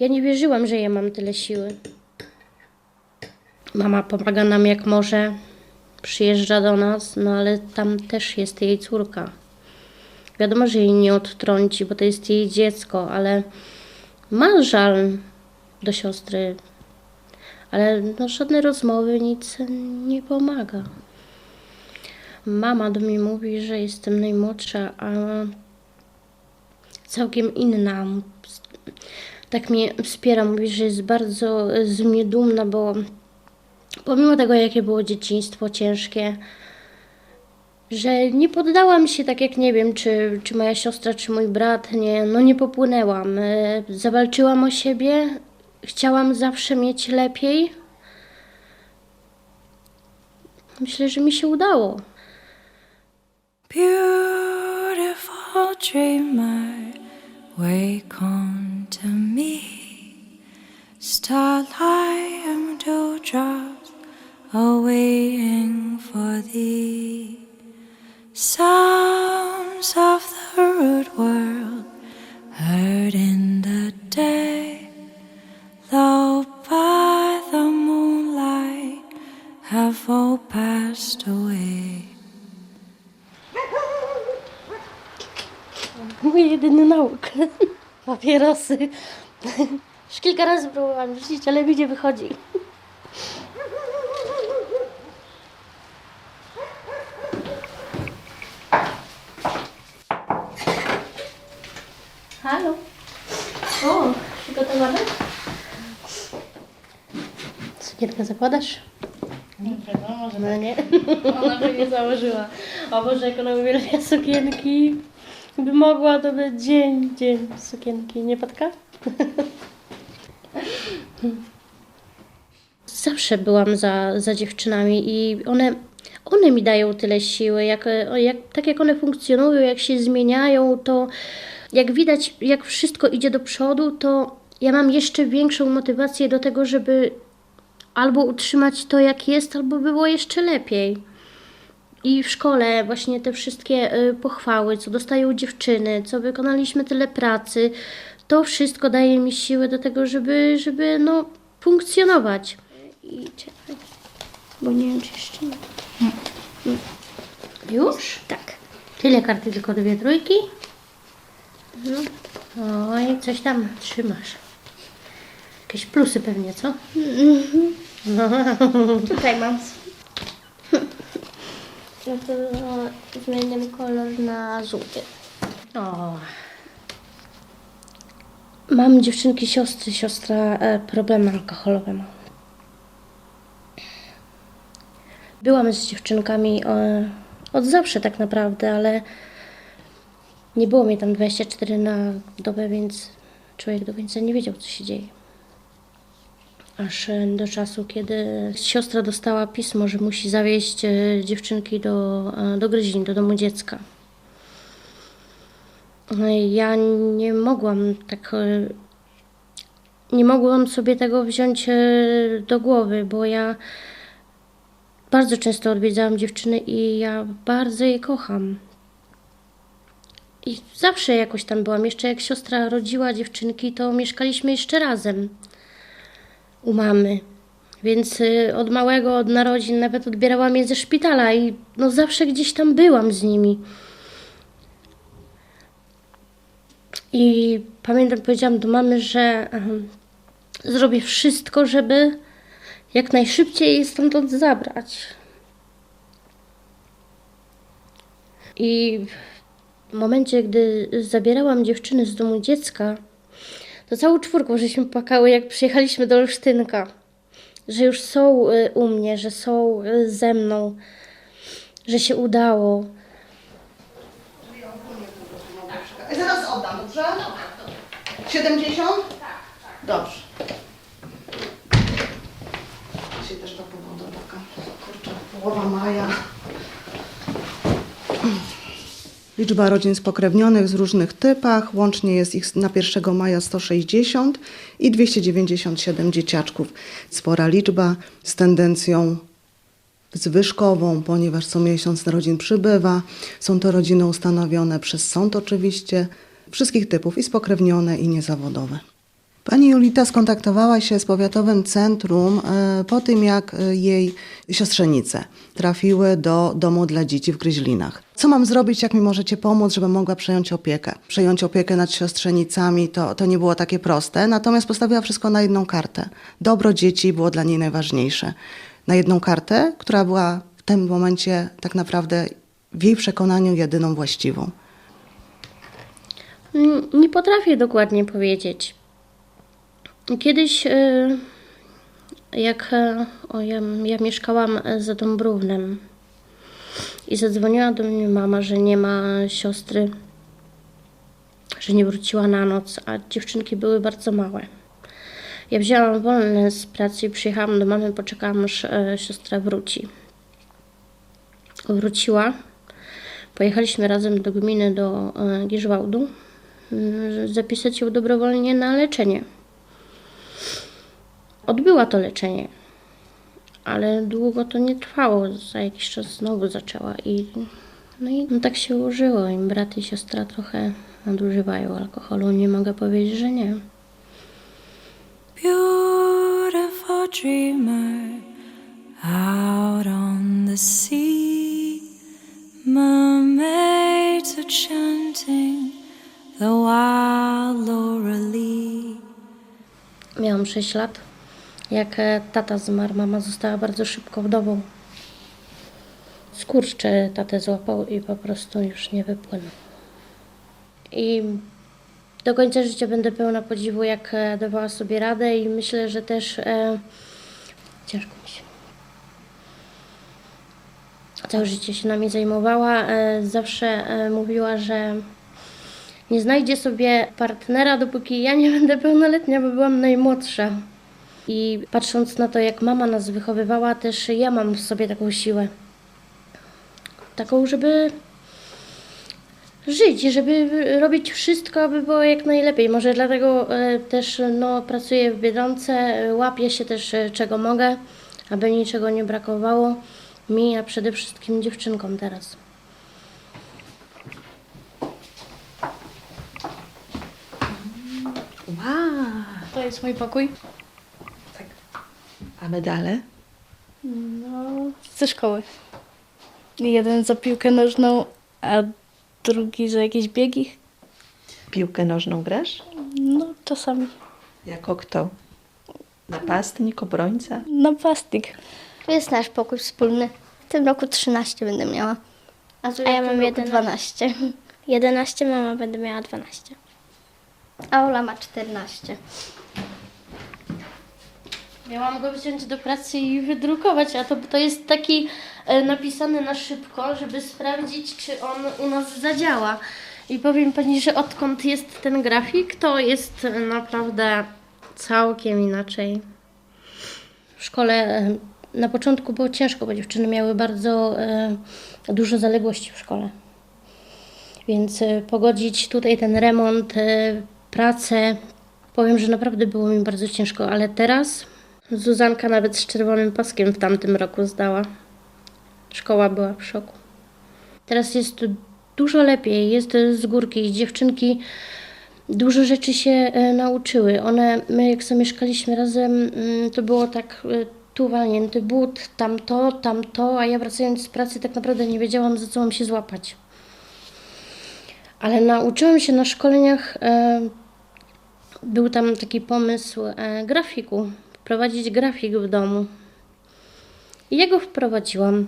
Ja nie wierzyłam, że ja mam tyle siły. Mama pomaga nam jak może, przyjeżdża do nas, no ale tam też jest jej córka. Wiadomo, że jej nie odtrąci, bo to jest jej dziecko, ale ma żal do siostry. Ale no, żadne rozmowy, nic nie pomaga. Mama do mnie mówi, że jestem najmłodsza, a całkiem inna. Tak mnie wspiera, mówi, że jest bardzo z mnie dumna, bo pomimo tego, jakie było dzieciństwo ciężkie, że nie poddałam się tak jak nie wiem, czy, czy moja siostra, czy mój brat, nie, no nie popłynęłam. E, Zawalczyłam o siebie, chciałam zawsze mieć lepiej. Myślę, że mi się udało. Beautiful dreamer, wake unto me. Starlight and dewdrops are waiting for thee. Sounds of the rude world heard in the day, though by the moonlight have all passed away. Mój jedyny nauk. Papierosy. Już kilka razy próbowałam rzucić, ale mi nie wychodzi. Halo. O, przygotowane? Sukienkę zakładasz? Nie wiadomo, może No nie. ona by nie założyła. O Boże, jak ona uwielbia sukienki. Gdyby mogła, to by dzień, dzień sukienki, nie Patka? Zawsze byłam za, za dziewczynami i one, one mi dają tyle siły, jak, jak, tak jak one funkcjonują, jak się zmieniają, to jak widać, jak wszystko idzie do przodu, to ja mam jeszcze większą motywację do tego, żeby albo utrzymać to, jak jest, albo było jeszcze lepiej. I w szkole właśnie te wszystkie y, pochwały, co dostają dziewczyny, co wykonaliśmy tyle pracy, to wszystko daje mi siłę do tego, żeby, żeby no, funkcjonować. I czekaj, bo nie wiem, czy jeszcze nie. Mm. Już? Tak. Tyle karty, tylko dwie trójki. No. Oj, coś tam trzymasz. Jakieś plusy pewnie, co? No. Tutaj mam. No to zmieniam kolor na żółty. O. Mam dziewczynki siostry, siostra e, problemy alkoholowe ma. Byłam z dziewczynkami e, od zawsze tak naprawdę, ale nie było mnie tam 24 na dobę, więc człowiek do końca nie wiedział, co się dzieje. Aż e, do czasu, kiedy siostra dostała pismo, że musi zawieźć e, dziewczynki do, e, do Gryzin, do domu dziecka. E, Ja nie mogłam tak. Nie mogłam sobie tego wziąć do głowy, bo ja bardzo często odwiedzałam dziewczyny i ja bardzo je kocham. I zawsze jakoś tam byłam. Jeszcze jak siostra rodziła dziewczynki, to mieszkaliśmy jeszcze razem u mamy. Więc y, od małego, od narodzin nawet odbierałam je ze szpitala i no zawsze gdzieś tam byłam z nimi. I pamiętam, powiedziałam do mamy, że zrobię wszystko, żeby jak najszybciej je stamtąd zabrać. I w momencie, gdy zabierałam dziewczyny z domu dziecka, to całą czwórką żeśmy płakały, jak przyjechaliśmy do Olsztynka. Że już są y, u mnie, że są y, ze mną, że się udało. Zaraz oddam, dobrze? 70? Tak, Dobrze. Dzisiaj też ta pogoda taka, kurczę, połowa maja. Liczba rodzin spokrewnionych z różnych typach, łącznie jest ich na 1 maja 160 i 297 dzieciaczków. Spora liczba z tendencją zwyżkową, ponieważ co miesiąc rodzin przybywa. Są to rodziny ustanowione przez sąd oczywiście, wszystkich typów i spokrewnione i niezawodowe. Pani Julita skontaktowała się z powiatowym centrum e, po tym, jak e, jej siostrzenice trafiły do domu dla dzieci w Gryźlinach. Co mam zrobić, jak mi możecie pomóc, żeby mogła przejąć opiekę? Przejąć opiekę nad siostrzenicami to, to nie było takie proste, natomiast postawiła wszystko na jedną kartę. Dobro dzieci było dla niej najważniejsze. Na jedną kartę, która była w tym momencie tak naprawdę w jej przekonaniu jedyną właściwą. Nie potrafię dokładnie powiedzieć. Kiedyś, y, jak e, o, ja, ja mieszkałam e, za Dąbrównem i zadzwoniła do mnie mama, że nie ma siostry, że nie wróciła na noc, a dziewczynki były bardzo małe. Ja wzięłam wolne z pracy i przyjechałam do mamy, poczekałam aż e, siostra wróci. Wróciła. Pojechaliśmy razem do gminy, do e, y, zapisać ją dobrowolnie na leczenie. Odbyła to leczenie, ale długo to nie trwało. Za jakiś czas znowu zaczęła i no i no tak się ułożyło. I brat i siostra trochę nadużywają alkoholu. Nie mogę powiedzieć, że nie. Beautiful dreamer out on the sea. Mermaids are chanting the wild. Miałam 6 lat. Jak e, tata zmarł, mama została bardzo szybko wdową. Skurcze tatę złapał i po prostu już nie wypłynął. I do końca życia będę pełna podziwu, jak e, dawała sobie radę i myślę, że też e, ciężko mi się. Całe życie się nami zajmowała. E, zawsze e, mówiła, że nie znajdzie sobie partnera, dopóki ja nie będę pełnoletnia, bo byłam najmłodsza. I patrząc na to, jak mama nas wychowywała, też ja mam w sobie taką siłę. Taką, żeby żyć, żeby robić wszystko, aby było jak najlepiej. Może dlatego e, też no, pracuję w Biedronce, łapię się też e, czego mogę, aby niczego nie brakowało mi, a przede wszystkim dziewczynkom teraz. To jest mój pokój. A medale? No, ze szkoły. Jeden za piłkę nożną, a drugi za jakieś biegi. Piłkę nożną grasz? No, czasami. Jako kto? Napastnik, obrońca? Napastnik. To jest nasz pokój wspólny. W tym roku 13 będę miała. A, A ja mam 11. 12. 11, mama będę miała 12. A Ola ma 14. Miałam go wziąć do pracy i wydrukować, a to, to jest taki e, napisany na szybko, żeby sprawdzić, czy on u nas zadziała. I powiem Pani, że odkąd jest ten grafik, to jest naprawdę całkiem inaczej. W szkole e, na początku było ciężko, bo dziewczyny miały bardzo e, dużo zaległości w szkole. Więc e, pogodzić tutaj ten remont, e, pracę, powiem, że naprawdę było mi bardzo ciężko, ale teraz Zuzanka nawet z czerwonym paskiem w tamtym roku zdała. Szkoła była w szoku. Teraz jest dużo lepiej, jest z górki. Dziewczynki dużo rzeczy się e, nauczyły. One, my jak sobie mieszkaliśmy razem, mm, to było tak e, tu walnięty but, tamto, tamto, a ja wracając z pracy tak naprawdę nie wiedziałam, za co mam się złapać. Ale nauczyłam się na szkoleniach, e, był tam taki pomysł grafiku, wprowadzić grafik w domu. I ja go wprowadziłam.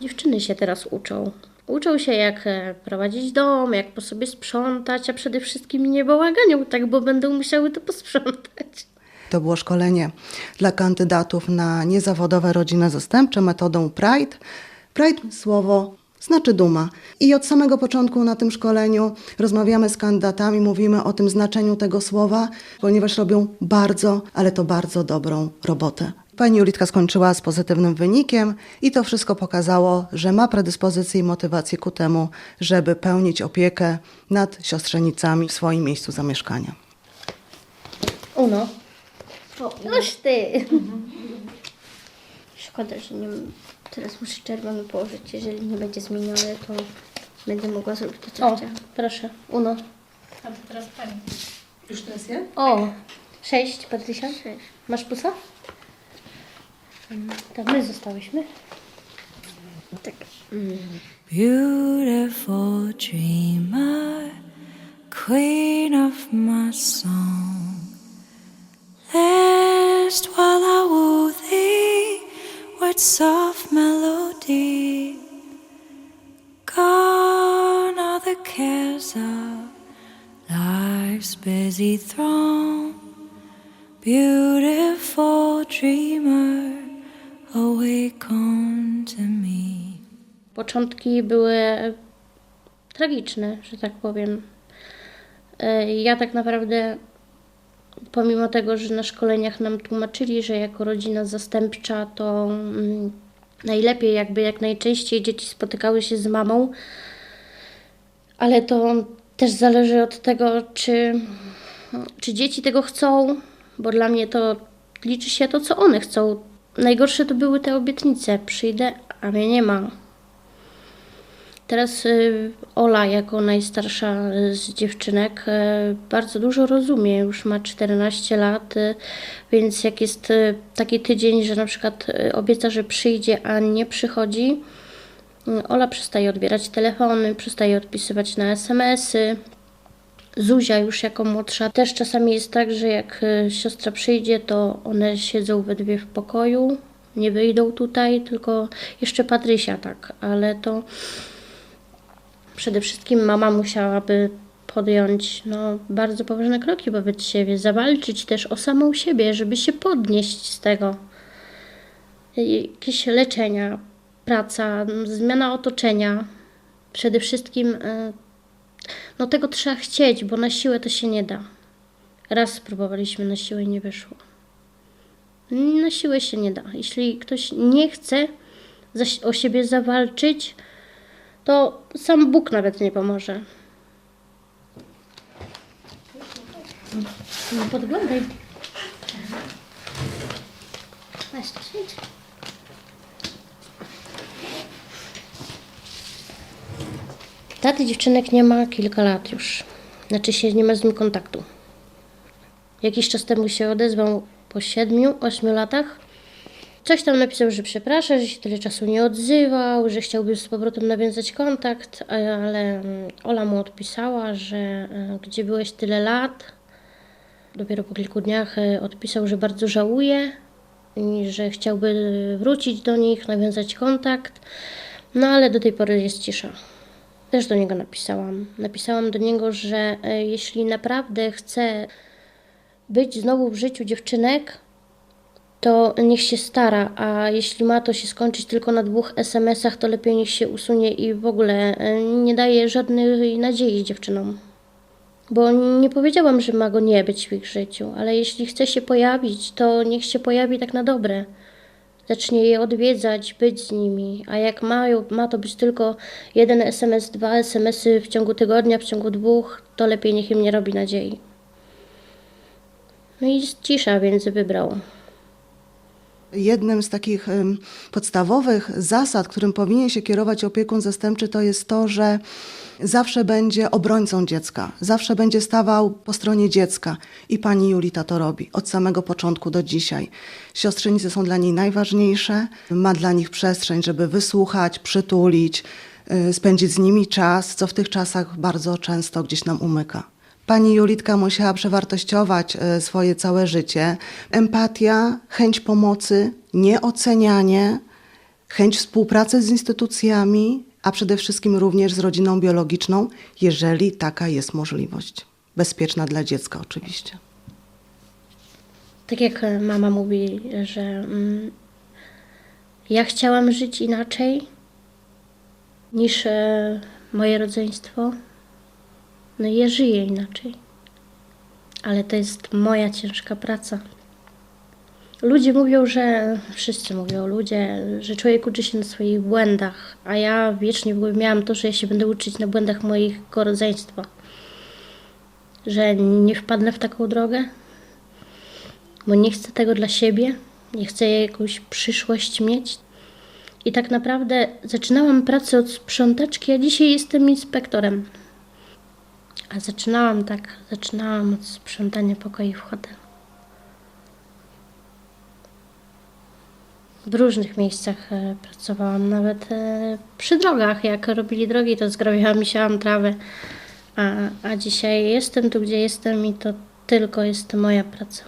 Dziewczyny się teraz uczą. Uczą się, jak e, prowadzić dom, jak po sobie sprzątać, a przede wszystkim nie bałaganią, tak, bo będą musiały to posprzątać. To było szkolenie dla kandydatów na niezawodowe rodziny zastępcze metodą Pride. Pride słowo znaczy duma. I od samego początku na tym szkoleniu rozmawiamy z kandydatami, mówimy o tym znaczeniu tego słowa, ponieważ robią bardzo, ale to bardzo dobrą robotę. Pani Julitka skończyła z pozytywnym wynikiem i to wszystko pokazało, że ma predyspozycję i motywację ku temu, żeby pełnić opiekę nad siostrzenicami w swoim miejscu zamieszkania. Uno. Noś ty. Szkoda, że nie teraz muszę czerwony położyć. Jeżeli nie będzie zmieniony, to będę mogła zrobić to, co O, chciałam. proszę. Uno. A to teraz pani. Już teraz ja? O, Sześć, Patrysia? Masz plusa? Mm, To my zostałyśmy. Beautiful dreamer, queen of my song. Last while I woo thee with soft melody. Gone are the cares of life's busy throng. Beautiful dreamer, awake me. Początki były tragiczne, że tak powiem. E, Ja tak naprawdę, pomimo tego, że na szkoleniach nam tłumaczyli, że jako rodzina zastępcza to mm, najlepiej, jakby jak najczęściej dzieci spotykały się z mamą, ale to też zależy od tego, czy, czy dzieci tego chcą, bo dla mnie to liczy się to, co one chcą. Najgorsze to były te obietnice. Przyjdę, a mnie nie ma. Teraz y, Ola, jako najstarsza z dziewczynek, y, bardzo dużo rozumie. Już ma 14 lat, y, więc jak jest y, taki tydzień, że na przykład y, obieca, że przyjdzie, a nie przychodzi, y, Ola przestaje odbierać telefony, przestaje odpisywać na SMS-y. Zuzia już jako młodsza też czasami jest tak, że jak y, siostra przyjdzie, to one siedzą we dwie w pokoju, nie wyjdą tutaj, tylko jeszcze Patrysia tak, ale to przede wszystkim mama musiałaby podjąć no, bardzo poważne kroki wobec siebie, zawalczyć też o samą siebie, żeby się podnieść z tego. Jakieś leczenia, praca, zmiana otoczenia. Przede wszystkim y, no tego trzeba chcieć, bo na siłę to się nie da. Raz spróbowaliśmy na siłę i nie wyszło. Na siłę się nie da. Jeśli ktoś nie chce o siebie zawalczyć, to sam Bóg nawet nie pomoże. No podglądaj. Siedź. Taty dziewczynek nie ma kilka lat już. Znaczy się nie ma z nim kontaktu. Jakiś czas temu się odezwał po siedmiu, ośmiu latach. Coś tam napisał, że przeprasza, że się tyle czasu nie odzywał, że chciałby z powrotem nawiązać kontakt, ale mm, Ola mu odpisała, że e, gdzie byłeś tyle lat. Dopiero po kilku dniach e, odpisał, że bardzo żałuje i że chciałby wrócić do nich, nawiązać kontakt. No ale do tej pory jest cisza. Też do niego napisałam. Napisałam do niego, że e, jeśli naprawdę chce być znowu w życiu dziewczynek, to niech się stara, a jeśli ma to się skończyć tylko na dwóch SMS-ach, to lepiej niech się usunie i w ogóle e, nie daje żadnej nadziei dziewczynom. Bo nie powiedziałam, że ma go nie być w ich życiu, ale jeśli chce się pojawić, to niech się pojawi tak na dobre. Zacznie je odwiedzać, być z nimi, a jak mają, ma to być tylko jeden SMS, dwa SMS-y w ciągu tygodnia, w ciągu dwóch, to lepiej niech im nie robi nadziei. No i cisza, więc wybrał. Jednym z takich podstawowych zasad, którym powinien się kierować opiekun zastępczy, to jest to, że zawsze będzie obrońcą dziecka, zawsze będzie stawał po stronie dziecka. I pani Julita to robi od samego początku do dzisiaj. Siostrzenice są dla niej najważniejsze, ma dla nich przestrzeń, żeby wysłuchać, przytulić, y, spędzić z nimi czas, co w tych czasach bardzo często gdzieś nam umyka. Pani Julitka musiała przewartościować e, swoje całe życie. Empatia, chęć pomocy, nieocenianie, chęć współpracy z instytucjami, a przede wszystkim również z rodziną biologiczną, jeżeli taka jest możliwość. Bezpieczna dla dziecka oczywiście. Tak jak e, mama mówi, że mm, ja chciałam żyć inaczej niż e, moje rodzeństwo. No i ja żyję inaczej. Ale to jest moja ciężka praca. Ludzie mówią, że wszyscy mówią, ludzie, że człowiek uczy się na swoich błędach, a ja wiecznie miałam to, że ja się będę uczyć na błędach mojego rodzeństwa. Że nie wpadnę w taką drogę, bo nie chcę tego dla siebie, nie chcę jakąś przyszłość mieć. I tak naprawdę zaczynałam pracę od sprzątaczki, a dzisiaj jestem inspektorem. A zaczynałam tak, zaczynałam od sprzątania pokoi w hotelu. W różnych miejscach e, pracowałam, nawet e, przy drogach. Jak robili drogi, to zgrabiałam i siałam trawę. A, a dzisiaj jestem tu, gdzie jestem i to tylko jest moja praca.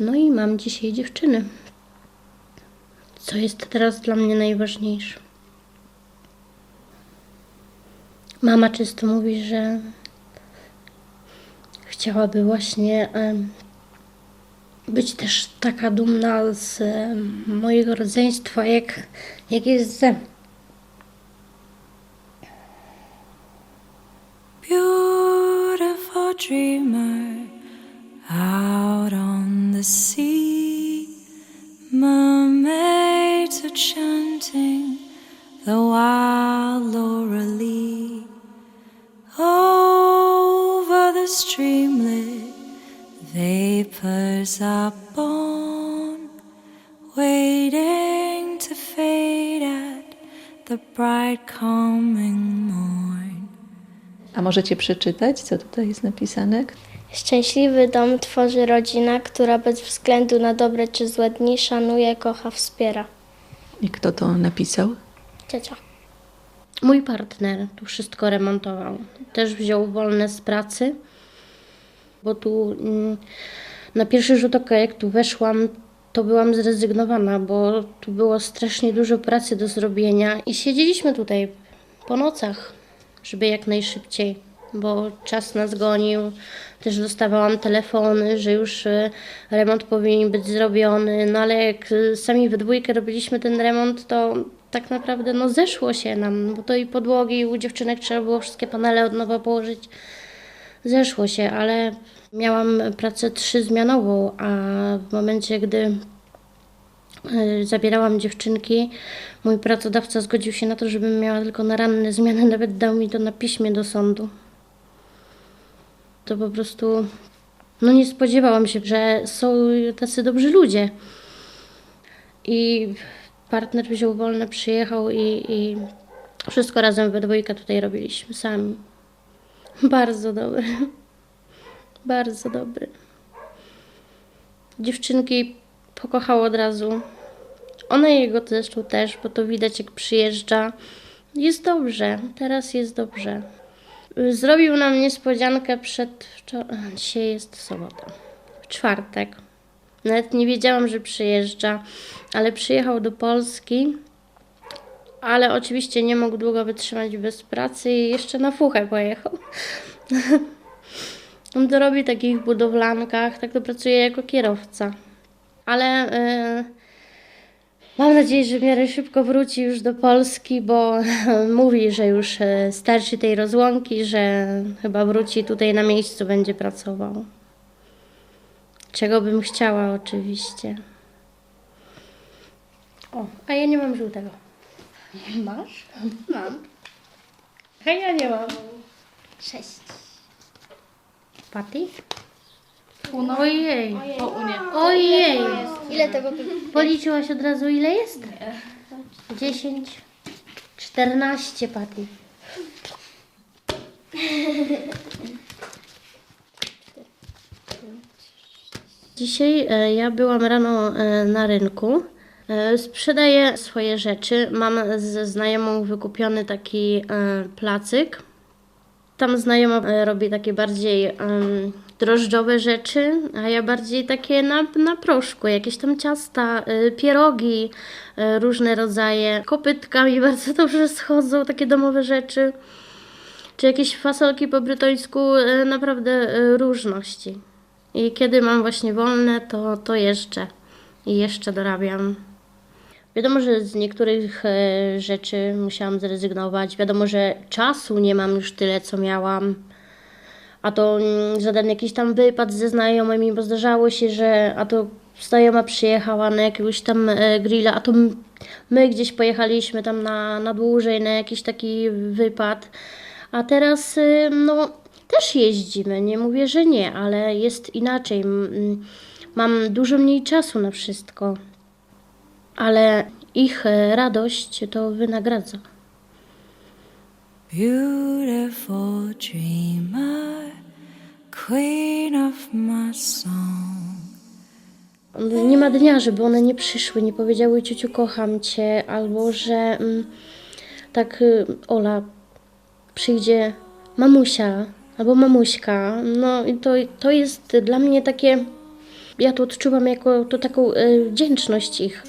No i mam dzisiaj dziewczyny, co jest teraz dla mnie najważniejsze. Mama często mówi, że chciałaby właśnie być też taka dumna z mojego rodzeństwa, jak, jak jest ze. Beautiful dreamer out on the sea. Mermaids are chanting the wild Lorelei. Over the streamlet, vapors are born, waiting to fade at the bright coming morn. A możecie przeczytać, co tutaj jest napisane? Szczęśliwy dom tworzy rodzina, która bez względu na dobre czy złe dni szanuje, kocha, wspiera. I kto to napisał? Ciocia. Mój partner tu wszystko remontował. Też wziął wolne z pracy, bo tu mm, na pierwszy rzut oka, jak tu weszłam, to byłam zrezygnowana, bo tu było strasznie dużo pracy do zrobienia i siedzieliśmy tutaj po nocach, żeby jak najszybciej, bo czas nas gonił. Też dostawałam telefony, że już y, remont powinien być zrobiony, no ale jak y, sami we dwójkę robiliśmy ten remont, to tak naprawdę no zeszło się nam, bo to i podłogi u dziewczynek trzeba było wszystkie panele od nowa położyć. Zeszło się, ale miałam pracę trzyzmianową, a w momencie, gdy y, zabierałam dziewczynki, mój pracodawca zgodził się na to, żebym miała tylko na ranne zmiany, nawet dał mi to na piśmie do sądu. To po prostu, no nie spodziewałam się, że są tacy dobrzy ludzie. I partner wziął wolne, przyjechał i, i wszystko razem we dwójkę tutaj robiliśmy sami. Bardzo dobry. Bardzo dobry. Dziewczynki pokochał od razu. Ona jego zresztą też, bo to widać jak przyjeżdża. Jest dobrze, teraz jest dobrze. Zrobił nam niespodziankę przed. Dzisiaj jest sobota. W czwartek. Nawet nie wiedziałam, że przyjeżdża, ale przyjechał do Polski. Ale oczywiście nie mógł długo wytrzymać bez pracy i jeszcze na fuchę pojechał. On to robi takich budowlankach, tak to pracuje jako kierowca. Ale e, mam nadzieję, że w miarę szybko wróci już do Polski, bo mówi, że już e, starczy tej rozłąki, że chyba wróci tutaj na miejscu, będzie pracował. Czego bym chciała oczywiście. O, a ja nie mam żółtego. Masz? Mam. A ja nie mam. Sześć. Paty? Ojej. Ojej. Ile tego Policzyłaś od razu ile jest? Nie. 10, 14 paty. Dzisiaj e, ja byłam rano e, na rynku. E, Sprzedaję swoje rzeczy. Mam ze znajomą wykupiony taki placyk. Tam znajoma robi takie bardziej drożdżowe rzeczy, a ja bardziej takie na, na proszku, jakieś tam ciasta, pierogi, różne rodzaje. Kopytka mi bardzo dobrze schodzą, takie domowe rzeczy. Czy jakieś fasolki po brytońsku, naprawdę różności. I kiedy mam właśnie wolne, to, to jeszcze. I jeszcze dorabiam. Wiadomo, że z niektórych e, rzeczy musiałam zrezygnować. Wiadomo, że czasu nie mam już tyle, co miałam. A to mm, żaden jakiś tam wypad ze znajomymi, bo zdarzało się, że a to znajoma przyjechała na jakiegoś tam e, grilla, a to my gdzieś pojechaliśmy tam na, na dłużej, na jakiś taki wypad. A teraz y, no też jeździmy, nie mówię, że nie, ale jest inaczej. Mam dużo mniej czasu na wszystko ale ich e, radość to wynagradza. Beautiful dreamer, queen of my song. nie ma dnia, żeby one nie przyszły, nie powiedziały ciociu kocham cię, albo że tak y, Ola przyjdzie mamusia albo mamuśka. No i to, to jest dla mnie takie, ja to odczuwam jako to taką y, wdzięczność ich.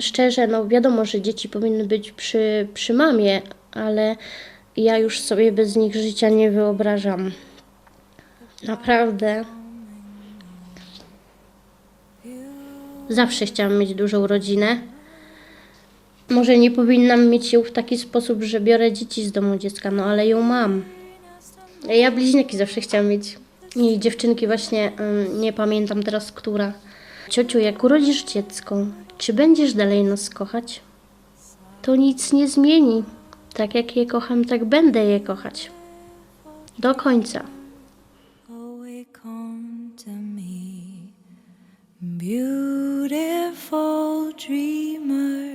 Szczerze, no wiadomo, że dzieci powinny być przy, przy mamie, ale ja już sobie bez nich życia nie wyobrażam. Naprawdę. Zawsze chciałam mieć dużą rodzinę. Może nie powinnam mieć ją w taki sposób, że biorę dzieci z domu dziecka, no ale ją mam. Ja bliźniaki zawsze chciałam mieć. I dziewczynki właśnie, nie pamiętam teraz, która. Ciociu, jak urodzisz dziecko, czy będziesz dalej nas kochać? To nic nie zmieni. Tak jak je kocham, tak będę je kochać. Do końca. Beautiful dream.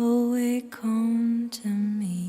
awake come to me.